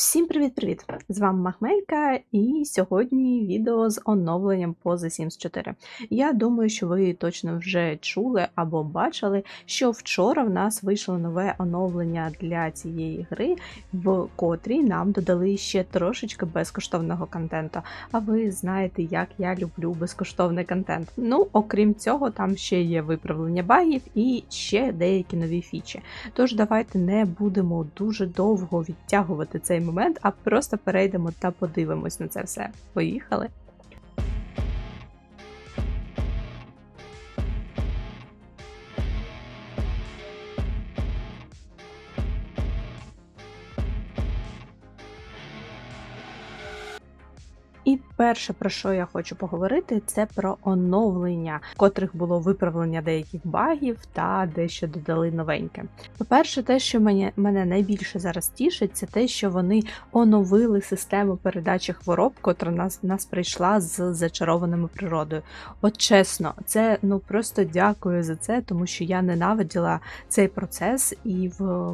Всім привіт-привіт! З вами Махмелька, і сьогодні відео з оновленням по The Sims 4. Я думаю, що ви точно вже чули або бачили, що вчора в нас вийшло нове оновлення для цієї гри, в котрій нам додали ще трошечки безкоштовного контенту. А ви знаєте, як я люблю безкоштовний контент. Ну, окрім цього, там ще є виправлення багів і ще деякі нові фічі. Тож давайте не будемо дуже довго відтягувати цей момент, а просто перейдемо та подивимось на це все. Поїхали! Перше, про що я хочу поговорити, це про оновлення, в котрих було виправлення деяких багів та дещо додали новеньке. По-перше, те, що мене, мене найбільше зараз тішить, це те, що вони оновили систему передачі хвороб, котра нас, нас прийшла з зачарованими природою. От чесно, це ну просто дякую за це, тому що я ненавиділа цей процес і в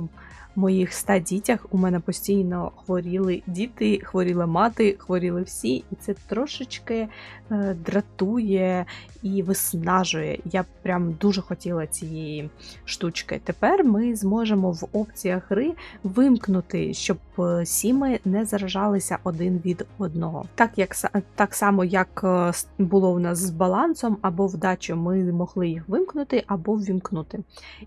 моїх ста дітях у мене постійно хворіли діти, хворіла мати, хворіли всі, і це трошечки е, дратує і виснажує. Я прям дуже хотіла цієї штучки. Тепер ми зможемо в опціях гри вимкнути, щоб е, сіми не заражалися один від одного. Так як так само, як е, було у нас з балансом або вдачею, ми могли їх вимкнути або ввімкнути.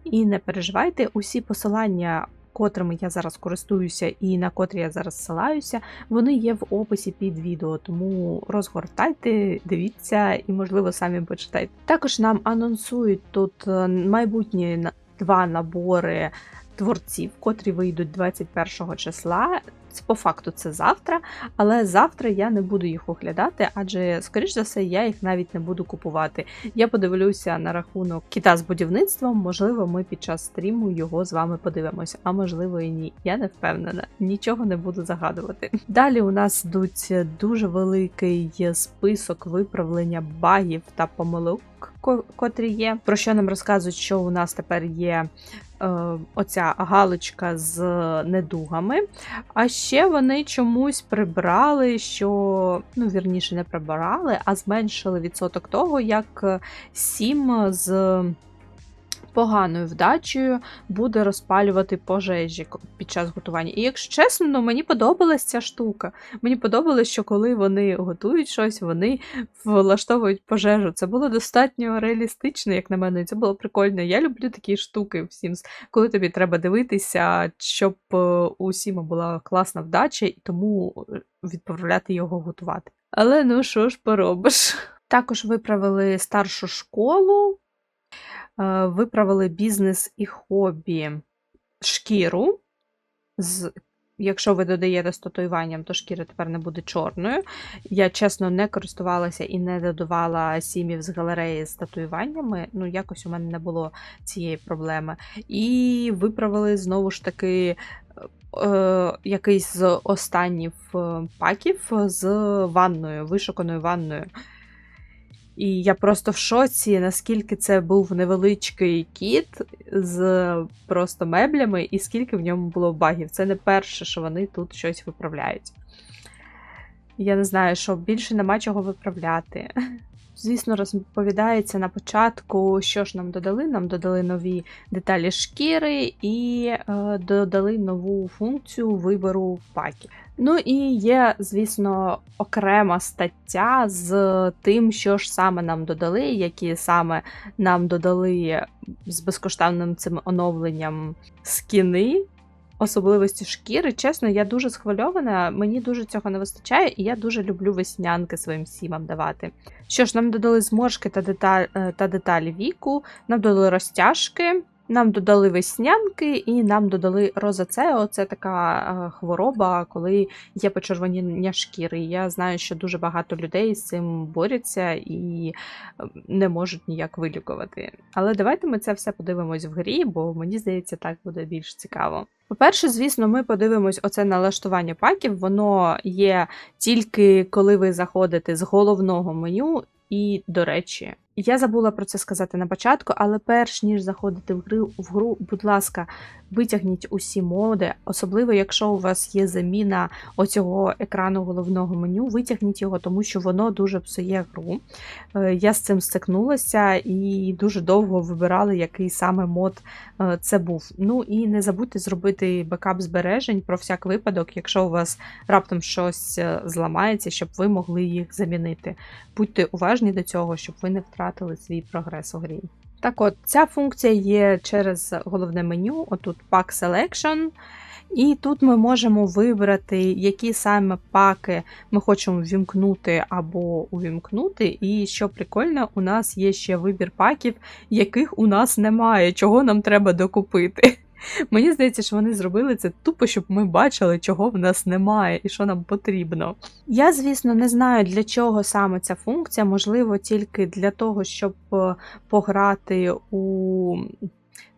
І не переживайте, усі посилання котрими я зараз користуюся і на котрі я зараз ссилаюся, вони є в описі під відео, тому розгортайте, дивіться і, можливо, самі почитайте. Також нам анонсують тут е, майбутні два набори творців, котрі вийдуть 21 числа. По факту це завтра, але завтра я не буду їх оглядати, адже, скоріш за все, я їх навіть не буду купувати. Я подивлюся на рахунок кіта з будівництвом, можливо, ми під час стріму його з вами подивимося, а можливо і ні. Я не впевнена, нічого не буду загадувати. Далі у нас йдуть дуже великий список виправлення багів та помилок, котрі є. Про що нам розказують, що у нас тепер є Е, оця галочка з недугами. А ще вони чомусь прибрали, що, ну, вірніше, не прибирали, а зменшили відсоток того, як сім з поганою вдачею буде розпалювати пожежі під час готування. І якщо чесно, ну мені подобалась ця штука. Мені подобалось, що коли вони готують щось, вони влаштовують пожежу. Це було достатньо реалістично, як на мене, і це було прикольно. Я люблю такі штуки всім, коли тобі треба дивитися, щоб е, у Сіма була класна вдача, і тому е, відправляти його готувати. Але ну що ж поробиш? Також виправили старшу школу. Е, виправили бізнес і хобі шкіру. З Якщо ви додаєте з татуюванням, то шкіра тепер не буде чорною. Я чесно не користувалася і не додавала сімів з галереї з татуюваннями. Ну, якось у мене не було цієї проблеми. І виправили знову ж таки е, якийсь з останніх е, паків з ванною, вишуканою ванною. І я просто в шоці, наскільки це був невеличкий кіт з просто меблями, і скільки в ньому було багів. Це не перше, що вони тут щось виправляють. Я не знаю, що більше нема чого виправляти. Звісно, розповідається на початку, що ж нам додали. Нам додали нові деталі шкіри і е, додали нову функцію вибору паків. Ну і є, звісно, окрема стаття з тим, що ж саме нам додали, які саме нам додали з безкоштовним цим оновленням скіни. Особливості шкіри, чесно, я дуже схвильована, мені дуже цього не вистачає, і я дуже люблю веснянки своїм сімам давати. Що ж, нам додали зморшки та деталь, е, та деталі віку, нам додали розтяжки, нам додали веснянки і нам додали розацео. Це така е, хвороба, коли є почервоніння шкіри. Я знаю, що дуже багато людей з цим борються і е, не можуть ніяк вилікувати. Але давайте ми це все подивимось в грі, бо мені здається, так буде більш цікаво. По-перше, звісно, ми подивимось оце налаштування паків. Воно є тільки коли ви заходите з головного меню. І, до речі, я забула про це сказати на початку, але перш ніж заходити в гру, в гру, будь ласка, витягніть усі моди, особливо якщо у вас є заміна оцього екрану головного меню, витягніть його, тому що воно дуже псує гру. Е, Я з цим стикнулася і дуже довго вибирала, який саме мод е, це був. Ну і не забудьте зробити бекап збережень про всяк випадок, якщо у вас раптом щось е, зламається, щоб ви могли їх замінити. Будьте уважні до цього, щоб ви не втратили свій прогрес у грі. Так от, ця функція є через головне меню, отут Pack Selection. І тут ми можемо вибрати, які саме паки ми хочемо ввімкнути або увімкнути. І що прикольно, у нас є ще вибір паків, яких у нас немає, чого нам треба докупити. Мені здається, що вони зробили це тупо, щоб ми бачили, чого в нас немає і що нам потрібно. Я, звісно, не знаю, для чого саме ця функція, можливо, тільки для того, щоб е, пограти у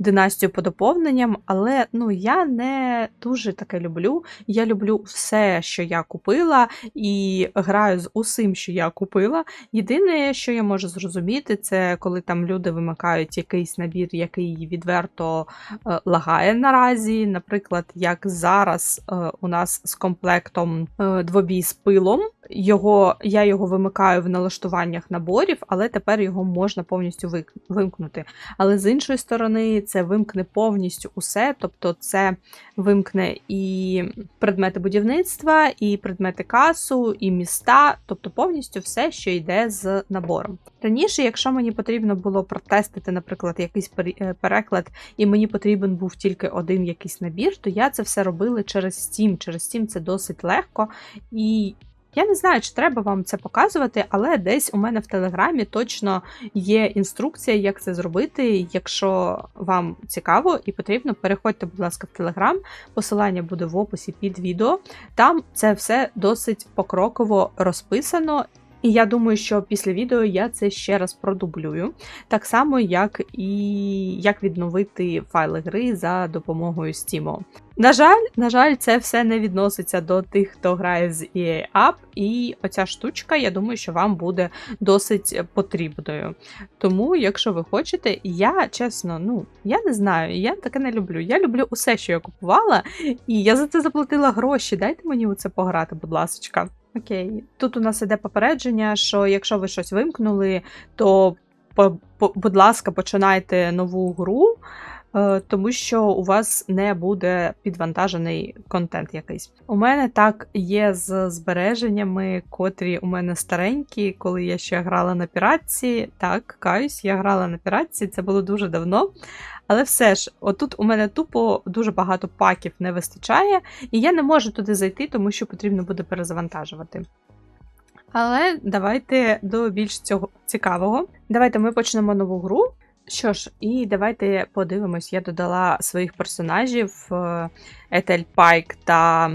династію по доповненням, але ну я не дуже таке люблю. Я люблю все, що я купила, і граю з усім, що я купила. Єдине, що я можу зрозуміти, це коли там люди вимикають якийсь набір, який відверто е, лагає наразі. Наприклад, як зараз е, у нас з комплектом е, двобій з пилом. Його, Я його вимикаю в налаштуваннях наборів, але тепер його можна повністю вимкнути. Але з іншої сторони, це вимкне повністю усе, тобто це вимкне і предмети будівництва, і предмети касу, і міста, тобто повністю все, що йде з набором. Раніше, якщо мені потрібно було протестити, наприклад, якийсь е, переклад, і мені потрібен був тільки один якийсь набір, то я це все робила через Steam. Через Steam це досить легко. І я не знаю, чи треба вам це показувати, але десь у мене в телеграмі точно є інструкція, як це зробити. Якщо вам цікаво і потрібно, переходьте, будь ласка, в телеграм. Посилання буде в описі під відео. Там це все досить покроково розписано. І я думаю, що після відео я це ще раз продублюю, так само, як і як відновити файли гри за допомогою Steam. На жаль, на жаль, це все не відноситься до тих, хто грає з EA App, і оця штучка, я думаю, що вам буде досить потрібною. Тому, якщо ви хочете, я чесно, ну я не знаю, я таке не люблю. Я люблю усе, що я купувала, і я за це заплатила гроші. Дайте мені у це пограти, будь ласка. Окей, тут у нас іде попередження, що якщо ви щось вимкнули, то, по, будь ласка, починайте нову гру, тому що у вас не буде підвантажений контент якийсь. У мене так є з збереженнями, котрі у мене старенькі, коли я ще грала на піратці. Так, каюсь, я грала на піратці, це було дуже давно. Але все ж, отут у мене тупо дуже багато паків не вистачає, і я не можу туди зайти, тому що потрібно буде перезавантажувати. Але давайте до більш цього цікавого. Давайте ми почнемо нову гру. Що ж, і давайте подивимось, я додала своїх персонажів е, Етель Пайк та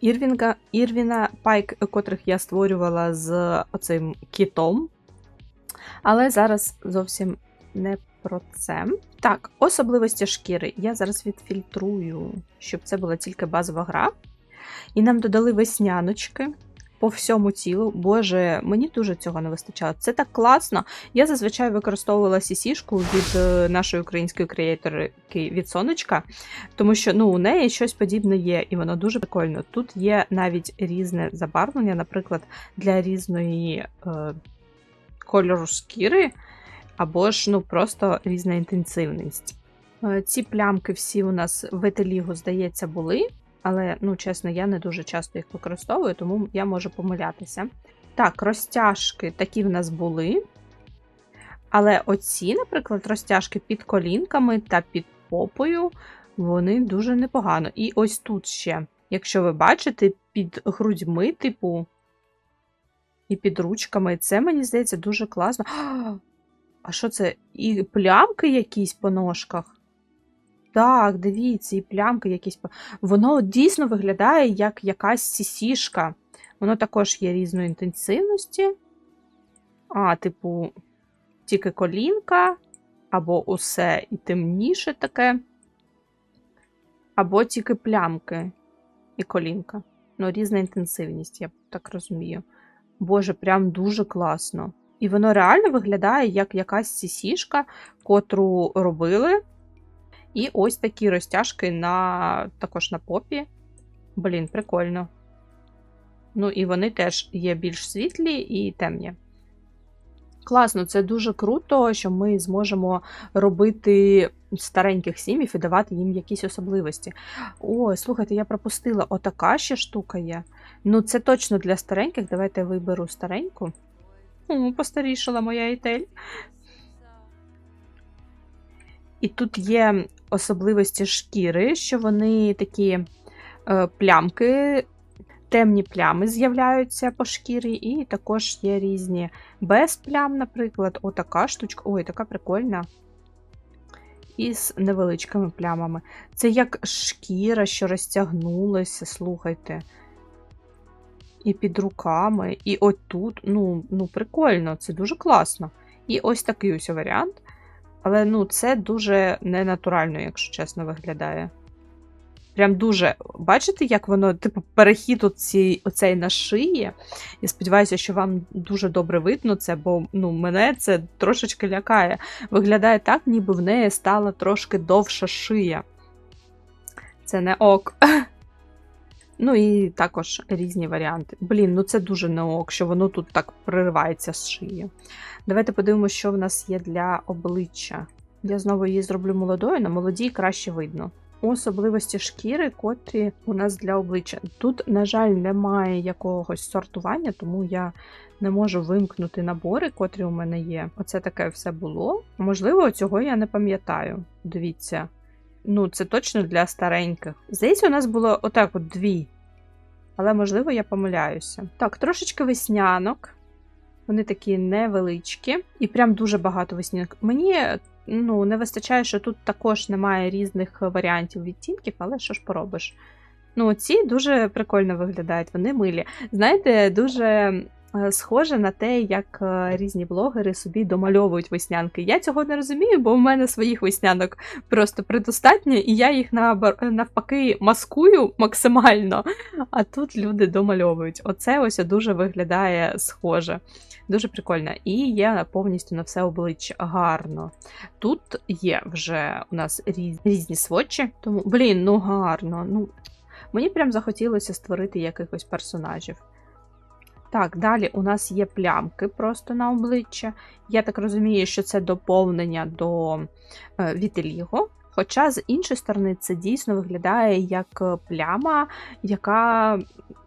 Ірвінга, Ірвіна Пайк, котрих я створювала з оцим кітом. Але зараз зовсім не про це. Так, особливості шкіри. Я зараз відфільтрую, щоб це була тільки базова гра. І нам додали весняночки по всьому тілу. Боже, мені дуже цього не вистачало. Це так класно. Я зазвичай використовувала сісішку від е, нашої української креаторки від сонечка, тому що ну, у неї щось подібне є, і воно дуже прикольно. Тут є навіть різне забарвлення, наприклад, для різної е, кольору шкіри або ж ну просто різна інтенсивність. Е, Ці плямки всі у нас в етелігу, здається, були, але, ну, чесно, я не дуже часто їх використовую, тому я можу помилятися. Так, розтяжки такі в нас були. Але оці, наприклад, розтяжки під колінками та під попою, вони дуже непогано. І ось тут ще, якщо ви бачите, під грудьми, типу, і під ручками, це, мені здається, дуже класно. А що це? І плямки якісь по ножках? Так, дивіться, і плямки якісь. Воно дійсно виглядає як якась сісішка. Воно також є різної інтенсивності. А, типу, тільки колінка, або усе і темніше таке. Або тільки плямки і колінка. Ну, різна інтенсивність, я так розумію. Боже, прям дуже класно. І воно реально виглядає як якась сісішка, котру робили. І ось такі розтяжки на також на попі. Блін, прикольно. Ну, і вони теж є більш світлі і темні. Класно, це дуже круто, що ми зможемо робити стареньких сімів і давати їм якісь особливості. Ой, слухайте, я пропустила, отака ще штука є. Ну, це точно для стареньких. Давайте я виберу стареньку. О, постарішала моя етель. І тут є особливості шкіри, що вони такі е, плямки, темні плями з'являються по шкірі, і також є різні без плям, наприклад, отака штучка. Ой, така прикольна. Із невеличкими плямами. Це як шкіра, що розтягнулася, слухайте. І під руками, і отут. Ну, ну, прикольно, це дуже класно. І ось такий ось варіант. Але ну, це дуже ненатурально, якщо чесно, виглядає. Прям дуже. Бачите, як воно, типу, перехід оці, оцей на шиї. Я сподіваюся, що вам дуже добре видно це, бо ну, мене це трошечки лякає. Виглядає так, ніби в неї стала трошки довша шия. Це не ок. Ну і також різні варіанти. Блін, ну це дуже не ок, що воно тут так приривається з шиї. Давайте подивимося, що в нас є для обличчя. Я знову її зроблю молодою, на молодій краще видно. Особливості шкіри, котрі у нас для обличчя. Тут, на жаль, немає якогось сортування, тому я не можу вимкнути набори, котрі у мене є. Оце таке все було. Можливо, цього я не пам'ятаю. Дивіться. Ну, це точно для стареньких. Здається, у нас було отак от дві. Але, можливо, я помиляюся. Так, трошечки веснянок. Вони такі невеличкі. І прям дуже багато веснянок. Мені ну, не вистачає, що тут також немає різних варіантів відтінків, але що ж поробиш? Ну, ці дуже прикольно виглядають, вони милі. Знаєте, дуже схоже на те, як е, різні блогери собі домальовують веснянки. Я цього не розумію, бо в мене своїх веснянок просто предостатньо, і я їх навпаки маскую максимально. А тут люди домальовують. Оце ось дуже виглядає схоже. Дуже прикольно. І є повністю на все обличчя гарно. Тут є вже у нас різ... різні сводчі, тому, блін, ну гарно. Ну, Мені прям захотілося створити якихось персонажів. Так, далі у нас є плямки просто на обличчя. Я так розумію, що це доповнення до е, Вітеліго. Хоча, з іншої сторони, це дійсно виглядає як пляма, яка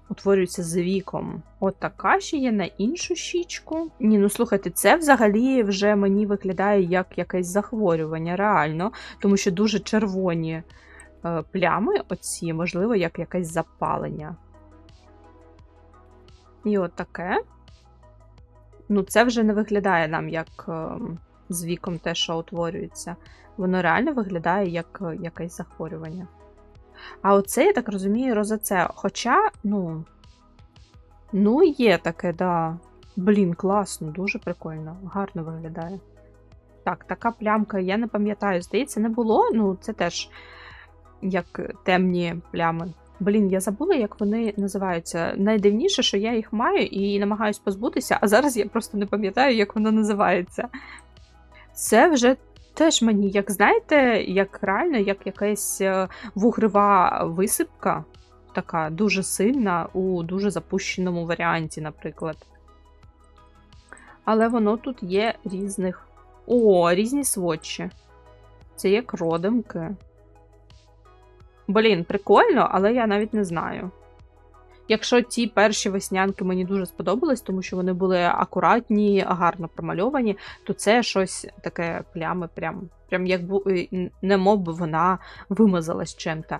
утворюється з віком. От така ще є на іншу щічку. Ні, ну слухайте, це взагалі вже мені виглядає як якесь захворювання, реально, тому що дуже червоні е, плями, оці, можливо, як якесь запалення. І от таке. Ну, це вже не виглядає нам як е, з віком те, що утворюється. Воно реально виглядає як е, якесь захворювання. А оце, я так розумію, розоце. Хоча, ну. Ну, є таке, да. Блін, класно, дуже прикольно, гарно виглядає. Так, така плямка, я не пам'ятаю, здається, не було. Ну, це теж як темні плями. Блін, я забула, як вони називаються. Найдивніше, що я їх маю і намагаюсь позбутися, а зараз я просто не пам'ятаю, як воно називається. Це вже теж мені, як знаєте, як реально, як якась е, вугрива висипка, така дуже сильна у дуже запущеному варіанті, наприклад. Але воно тут є різних. О, різні сводчі. Це як родимки. Блін, прикольно, але я навіть не знаю. Якщо ті перші веснянки мені дуже сподобались, тому що вони були акуратні, гарно промальовані, то це щось таке плями, прям прям як не мов би вона вимазалась чим-то.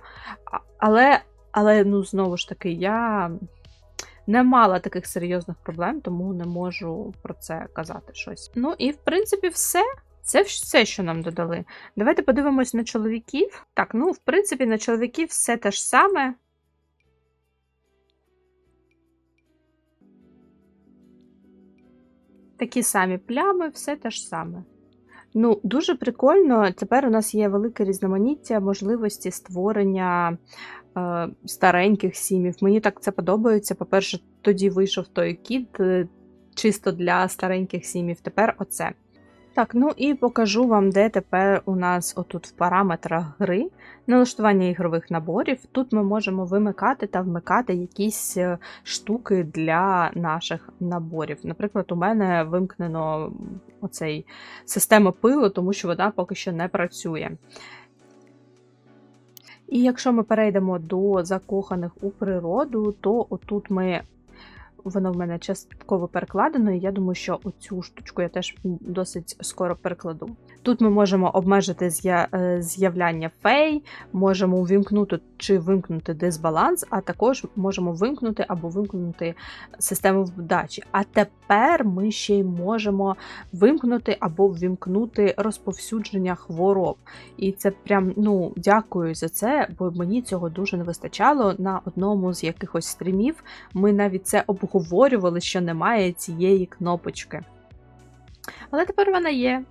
Але, але, ну, знову ж таки, я не мала таких серйозних проблем, тому не можу про це казати щось. Ну і в принципі, все. Це все, що нам додали. Давайте подивимось на чоловіків. Так, ну, в принципі, на чоловіків все те ж саме. Такі самі плями, все те ж саме. Ну, дуже прикольно. Тепер у нас є велике різноманіття можливості створення е, стареньких сімів. Мені так це подобається. По-перше, тоді вийшов той кіт е, чисто для стареньких сімів. Тепер оце. Так, ну і покажу вам, де тепер у нас отут в параметрах гри налаштування ігрових наборів. Тут ми можемо вимикати та вмикати якісь е, штуки для наших наборів. Наприклад, у мене вимкнено оцей система пилу, тому що вона поки що не працює. І якщо ми перейдемо до закоханих у природу, то отут ми. Воно в мене частково перекладено, і я думаю, що оцю штучку я теж досить скоро перекладу. Тут ми можемо обмежити е, з'являння фей, можемо увімкнути чи вимкнути дисбаланс, а також можемо вимкнути або вимкнути систему вдачі. А тепер ми ще й можемо вимкнути або ввімкнути розповсюдження хвороб. І це прям ну дякую за це, бо мені цього дуже не вистачало на одному з якихось стрімів. Ми навіть це обговорювали, що немає цієї кнопочки. Але тепер вона є.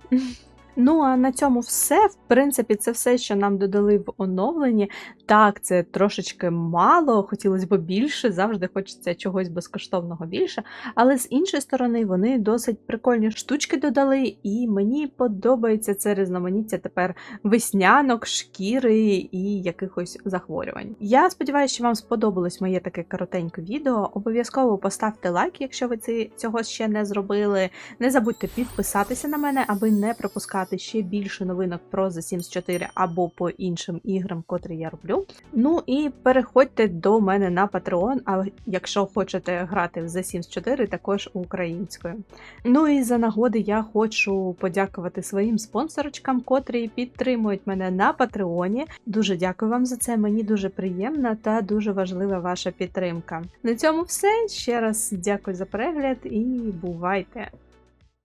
Ну, а на цьому все. В принципі, це все, що нам додали в оновленні. Так, це трошечки мало, хотілося б більше, завжди хочеться чогось безкоштовного більше. Але з іншої сторони, вони досить прикольні штучки додали, і мені подобається це різноманіття тепер веснянок, шкіри і якихось захворювань. Я сподіваюся, що вам сподобалось моє таке коротеньке відео. Обов'язково поставте лайк, якщо ви цього ще не зробили. Не забудьте підписатися на мене, аби не пропускати ще більше новинок про The Sims 4 або по іншим іграм, котрі я роблю. Ну і переходьте до мене на Patreon, а якщо хочете грати в The Sims 4, також українською. Ну і за нагоди я хочу подякувати своїм спонсорочкам, котрі підтримують мене на Патреоні. Дуже дякую вам за це. Мені дуже приємна та дуже важлива ваша підтримка. На цьому все. Ще раз дякую за перегляд і бувайте!